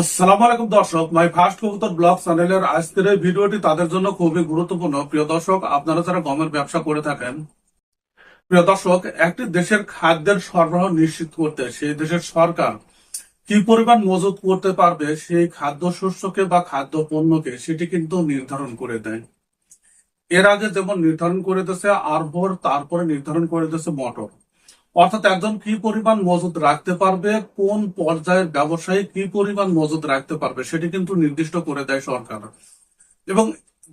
আসসালামু আলাইকুম দর্শক মাই ফার্স্ট কবুতর ব্লগ চ্যানেলের আজকের এই ভিডিওটি তাদের জন্য খুবই গুরুত্বপূর্ণ। প্রিয় দর্শক, আপনারা যারা গমের ব্যবসা করে থাকেন, প্রিয় দর্শক, একটি দেশের খাদ্যের সরবরাহ নিশ্চিত করতে, সেই দেশের সরকার কি পরিমাণ মজুত করতে পারবে, সেই খাদ্য শস্যকে বা খাদ্য পণ্যকে, সেটি কিন্তু নির্ধারণ করে দেয়। এর আগে যেমন নির্ধারণ করে দিয়েছে আরবর, তারপরে নির্ধারণ করে দিয়েছে মটর। অর্থাৎ একজন কি পরিমাণ মজুদ রাখতে পারবে, কোন পর্যায়ের ব্যবসায়ী কি পরিমাণ মজুদ রাখতে পারবে, সেটি কিন্তু নির্দিষ্ট করে দেয় সরকার। এবং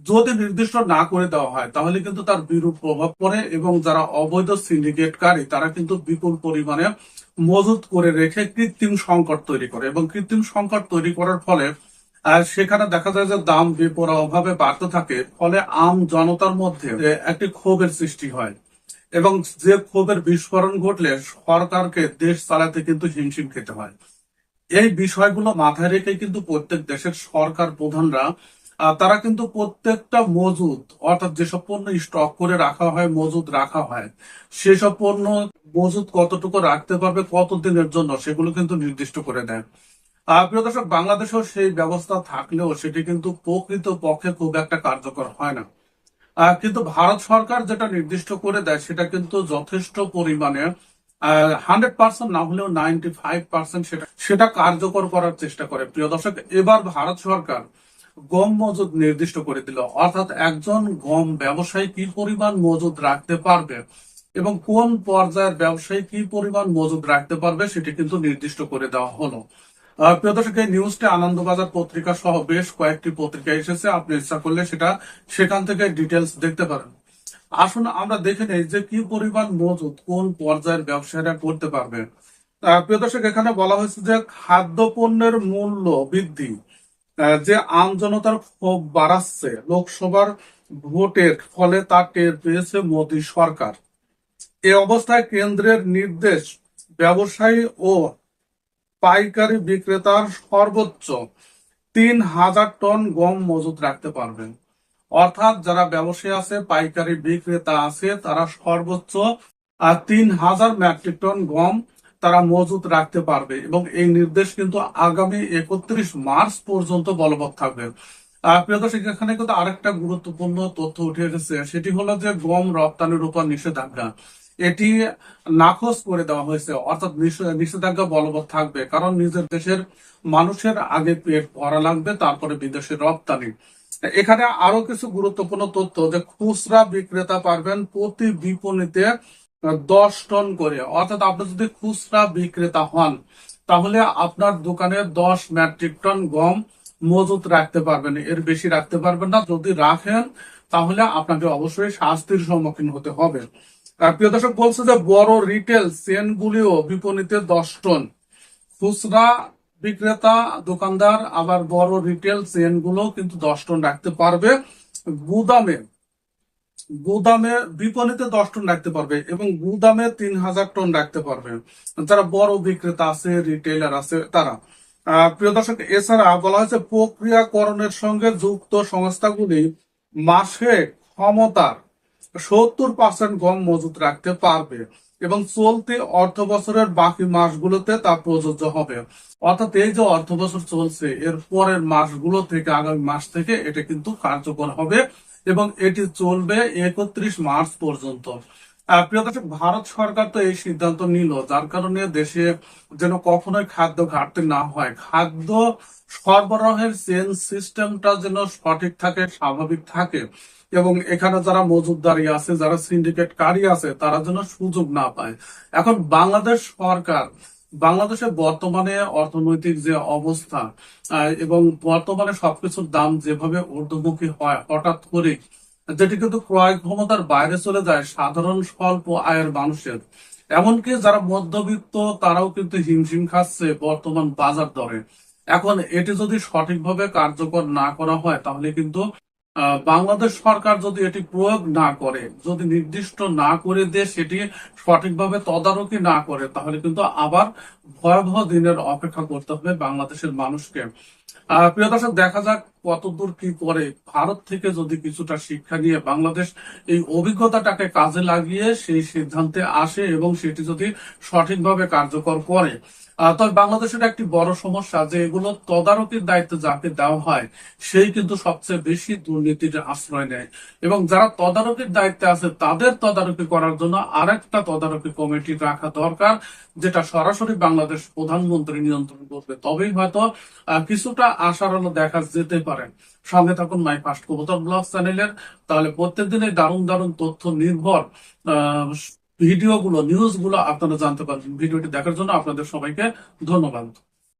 যদি নির্দিষ্ট না করে দেওয়া হয়, তাহলে কিন্তু তার বিরূপ প্রভাব পড়ে এবং যারা অবৈধ সিন্ডিকেটকারী, তারা কিন্তু বিপুল পরিমাণে মজুদ করে রেখে কৃত্রিম সংকট তৈরি করে। এবং কৃত্রিম সংকট তৈরি করার ফলে সেখানে দেখা যায় যে দাম বেপরা অভাবে বাড়তে থাকে, ফলে আম জনতার মধ্যে একটি ক্ষোভের সৃষ্টি হয়। এবং যে ক্ষোভের বিস্ফোরণ ঘটলে সরকারকে দেশ চালাতে কিন্তু হিমশিম খেতে হয়। এই বিষয়গুলো মাথায় রেখে কিন্তু প্রত্যেক দেশের সরকার প্রধানরা তারা কিন্তু প্রত্যেকটা মজুদ, অর্থাৎ যেসব পণ্য স্টক করে রাখা হয়, মজুদ রাখা হয়, সেসব পণ্য মজুদ কতটুকু রাখতে পারবে, কতদিনের জন্য, সেগুলো কিন্তু নির্দিষ্ট করে দেয়। প্রিয় দর্শক, বাংলাদেশেও সেই ব্যবস্থা থাকলেও সেটি কিন্তু প্রকৃত পক্ষে খুব একটা কার্যকর হয় না। কিন্তু ভারত সরকার যেটা নির্দিষ্ট করে দেয়, সেটা কিন্তু যথেষ্ট পরিমাণে হান্ড্রেড পার্সেন্ট না হলেও নাইনটি ফাইভ পার্সেন্ট সেটা সেটা কার্যকর করার চেষ্টা করে। প্রিয় দর্শক, এবার ভারত সরকার গম মজুদ নির্দিষ্ট করে দিল। অর্থাৎ একজন গম ব্যবসায়ী কি পরিমাণ মজুদ রাখতে পারবে এবং কোন পর্যায়ের ব্যবসায়ী কি পরিমাণ মজুদ রাখতে পারবে, সেটি কিন্তু নির্দিষ্ট করে দেওয়া হলো। প্রিয় দর্শক, এই নিউজটি আনন্দবাজার পত্রিকা সহ বেশ কয়েকটি পত্রিকা এসেছে। আপনি ইচ্ছা করলে সেটা সেখান থেকে ডিটেলস দেখতে পারেন। আসুন আমরা দেখে নেই যে কি পরিমাণ মজুদ কোন পর্যায়ের ব্যবসায়ীরা করতে পারবে। প্রিয় দর্শক, এখানে বলা হয়েছে যে খাদ্য পণ্যের মূল্য বৃদ্ধি যে আমজনতার ক্ষোভ বাড়াচ্ছে, লোকসভার ভোটের ফলে তা টের পেয়েছে মোদী সরকার। এ অবস্থায় কেন্দ্রের নির্দেশ, ব্যবসায়ী ও পাইকারি বিক্রেতার সর্বোচ্চ তিন হাজার টন গম মজুত রাখতে পারবেন। অর্থাৎ যারা ব্যবসায়ী আছে, পাইকারি বিক্রেতা আছে, তারা সর্বোচ্চ তিন হাজার মেট্রিক টন গম তারা মজুত রাখতে পারবে এবং এই নির্দেশ কিন্তু আগামী একত্রিশ মার্চ পর্যন্ত বলবৎ থাকবে। প্রিয় এখানে কিন্তু আরেকটা গুরুত্বপূর্ণ তথ্য উঠে এসেছে। সেটি হলো যে গম রপ্তানির উপর নিষেধাজ্ঞা। এটি নাকচ করে দেওয়া হয়েছে। অর্থাৎ নিষে- নিষেধাজ্ঞা বলবৎ থাকবে, কারণ নিজের দেশের মানুষের আগে পেট ভরা লাগবে, তারপরে বিদেশে রপ্তানি। এখানে আরও কিছু গুরুত্বপূর্ণ তথ্য, যে খুচরা বিক্রেতা পারবেন প্রতি বিপণীতে দশ টন করে। অর্থাৎ আপনি যদি খুচরা বিক্রেতা হন, তাহলে আপনার দোকানে দশ মেট্রিক টন গম মজুত রাখতে পারবেন, এর বেশি রাখতে পারবেন না। যদি রাখেন, তাহলে আপনাকে অবশ্যই শাস্তির সম্মুখীন হতে হবে। প্রিয় দর্শক, বলছে যে বড় রিটেল চেন গুলিও বিপণীতে দশ টন। খুচরা বিক্রেতা, দোকানদার, আবার বড় রিটেল চেনগুলো কিন্তু দশ টন রাখতে পারবে। গুদামে গুদামে বিপণীতে দশ টন রাখতে পারবে এবং গুদামে তিন হাজার টন রাখতে পারবে। যারা বড় বিক্রেতা আছে রিটেলার আছে, তারা। প্রিয় দর্শক, এছাড়া বলা হয়েছে প্রক্রিয়াকরণের সঙ্গে যুক্ত সংস্থাগুলি মাসে ক্ষমতার সত্তর পার্সেন্ট গম মজুত রাখতে পারবে এবং চলতি অর্থ বছরের বাকি মাসগুলোতে তা প্রযোজ্য হবে। অর্থাৎ এই যে অর্থ বছর চলছে, এর পরের মাসগুলো থেকে, আগামী মাস থেকে এটা কিন্তু কার্যকর হবে এবং এটি চলবে একত্রিশ মার্চ পর্যন্ত। প্রিয় দর্শক, ভারত সরকার তো এই সিদ্ধান্ত নিল, যার কারণে দেশে যেন কখনোই খাদ্য ঘাটতি না হয়। খাদ্য সরবরাহের চেন সিস্টেমটা যেন সঠিক থাকে, স্বাভাবিক থাকে, এবং এখানে যারা মজুদদারি আছে, যারা সিন্ডিকেট কারি আছে, তারা যেন সুযোগ না পায়। এখন বাংলাদেশ সরকার, বাংলাদেশে বর্তমানে অর্থনৈতিক যে অবস্থা এবং বর্তমানে সবকিছুর দাম যেভাবে ঊর্ধ্বমুখী হয়, হঠাৎ করে যেটি কিন্তু ক্রয় ক্ষমতার বাইরে চলে যায় সাধারণ স্বল্প আয়ের মানুষের। এমনকি যারা মধ্যবিত্ত, তারাও কিন্তু হিমশিম খাচ্ছে বর্তমান বাজার দরে। এখন এটি যদি সঠিকভাবে কার্যকর না করা হয়, তাহলে কিন্তু বাংলাদেশ সরকার যদি এটি প্রয়োগ না করে, যদি নির্দিষ্ট না করে দিয়ে সেটি সঠিকভাবে তদারকি না করে, তাহলে কিন্তু আবার ভয়াবহ দিনের অপেক্ষা করতে হবে বাংলাদেশের মানুষকে। প্রিয় দর্শক দেখা যাক কতদূর কি করে ভারত থেকে যদি কিছুটা শিক্ষা নিয়ে বাংলাদেশ এই অভিজ্ঞতাটাকে কাজে লাগিয়ে সেই সিদ্ধান্তে আসে এবং সেটি যদি সঠিকভাবে কার্যকর করে। তবে বাংলাদেশের একটি বড় সমস্যা যে এগুলো তদারকির দায়িত্ব যাকে দেওয়া হয় সেই কিন্তু সবচেয়ে বেশি দুর্নীতির আশ্রয় নেয়। এবং যারা তদারকির দায়িত্বে আছে তাদের তদারকি করার জন্য আরেকটা তদারকি কমিটি রাখা দরকার যেটা সরাসরি বাংলাদেশ প্রধানমন্ত্রী নিয়ন্ত্রণ করবে। তবেই হয়তো আহ, কিছুটা আশার আলো দেখা যেতে পারে। সঙ্গে থাকুন মাই ফার্স্ট কবুতর ব্লগ চ্যানেলের তাহলে প্রত্যেক দিনে দারুণ দারুণ তথ্য নির্ভর ভিডিওগুলো নিউজগুলো আপনারা জানতে পারবেন। ভিডিওটি দেখার জন্য আপনাদের সবাইকে ধন্যবাদ।